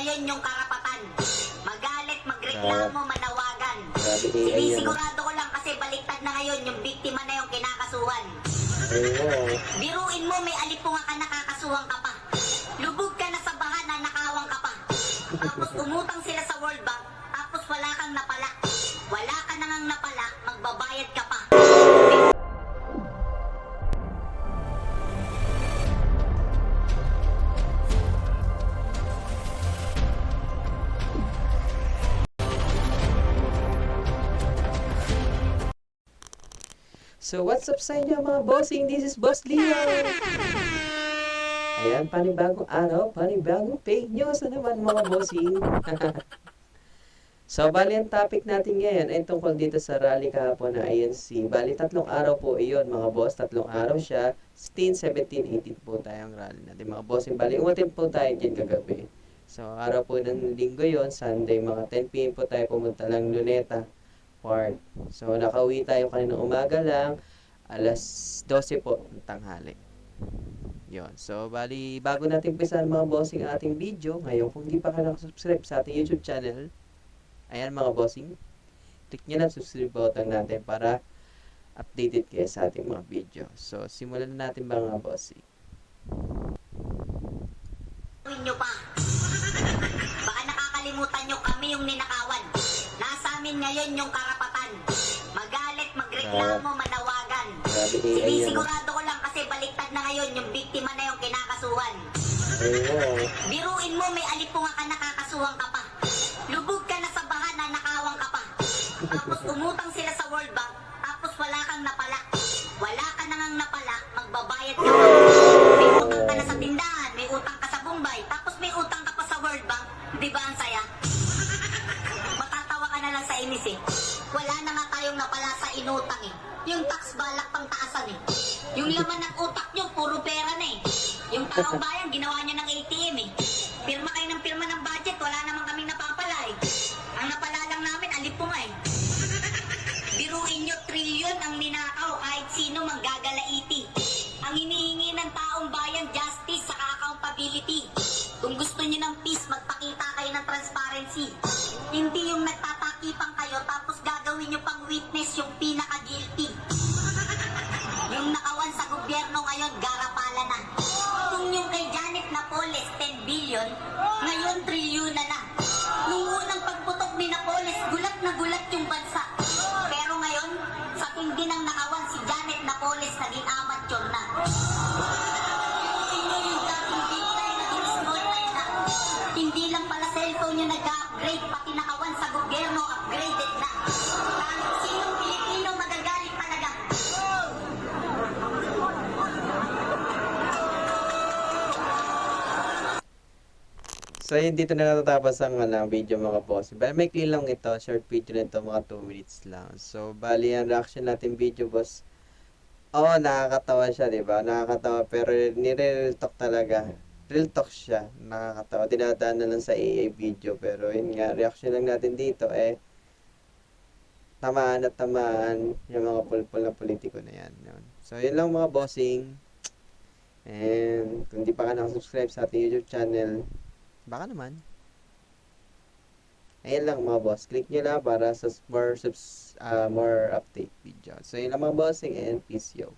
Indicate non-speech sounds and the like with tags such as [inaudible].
Tingalain yung karapatan. Magalit, magreklamo, manawagan. Sinisigurado ko lang kasi baliktad na ngayon yung biktima na yung kinakasuhan. Biruin mo, may alipunga ka nakakasuhan ka pa. Lubog ka na sa baha na nakawang ka pa. Tapos umutang sila sa World Bank, tapos wala kang napala. Wala ka nang napala, magbabayad ka pa. So, what's up sa inyo mga bossing? This is Boss Leo. Ayan, panibagong araw, panibagong fake news na naman mga bossing. [laughs] so, bali ang topic natin ngayon ay tungkol dito sa rally kahapon na INC. Bali, tatlong araw po iyon mga boss. Tatlong araw siya. 16, 17, 18 po tayong rally natin mga bossing. Bali, umatin po tayo dyan kagabi. So, araw po ng linggo yon Sunday, mga 10pm po tayo pumunta lang Luneta Park. So, nakauwi tayo kaninang umaga lang, alas 12 po ng tanghali. Yon. So, bali, bago natin pisan mga bossing ating video, ngayon, kung hindi pa ka nakasubscribe sa ating YouTube channel, ayan mga bossing, click nyo lang subscribe button natin para updated kayo sa ating mga video. So, simulan na natin mga bossing. Nyo pa. Baka nakakalimutan nyo kami yung ninakawan. Nasa amin ngayon yung karapatan. Magalit, magreklamo, manawagan. Yan. Sinisigurado ko lang kasi baliktad na ngayon yung biktima na yung kinakasuhan. Oo. Biruin mo, may alipunga ka nakakasuhan ka pa. Lubog ka na sa baha na nakawang ka pa. Tapos umutang sila sa World Bank, nga tayong napala sa inutang eh. Yung tax balak pang taasan eh. Yung laman ng utak nyo, puro pera na eh. Yung taong [laughs] bayan, ginawa nyo ng ATM eh. Pirma kayo ng pirma ng budget, wala naman kaming napapala eh. Ang napala lang namin, alipunga eh. [laughs] Biruin nyo, trilyon ang ninakaw kahit sino manggagalaiti. Ang hinihingi ng taong bayan, justice sa accountability. Kung gusto nyo ng peace, magpakita kayo ng transparency. Ngayon trilyon na na. Nung unang pagputok ni Napoles, gulat na gulat yung bansa. Pero ngayon, sa tindi ng nakawan si Janet Napoles, naging amateur na. Sino yung dating big time na. Hindi lang pala cellphone yung nag-upgrade, pati nakawan sa gobyerno, upgraded na. Kahit sinong So, yun dito na natatapos ang ano, video mga boss. Bali, may clean lang ito. Short video na ito, mga 2 minutes lang. So, bali, ang reaction natin video, boss. Oo, nakakatawa siya, di ba? Nakakatawa, pero nire-real talk talaga. Real talk siya. Nakakatawa. Dinadaan na lang sa AI video. Pero, yun nga, reaction lang natin dito, eh, tamaan at tamaan yung mga pulpul na politiko na yan. Yun. So, yun lang mga bossing. And, kung di pa ka nakasubscribe sa ating YouTube channel, Baka naman. Ayan lang mga boss. Click nyo lang para sa more, subs, ah, more update video. So, yun lang mga bossing and peace yo.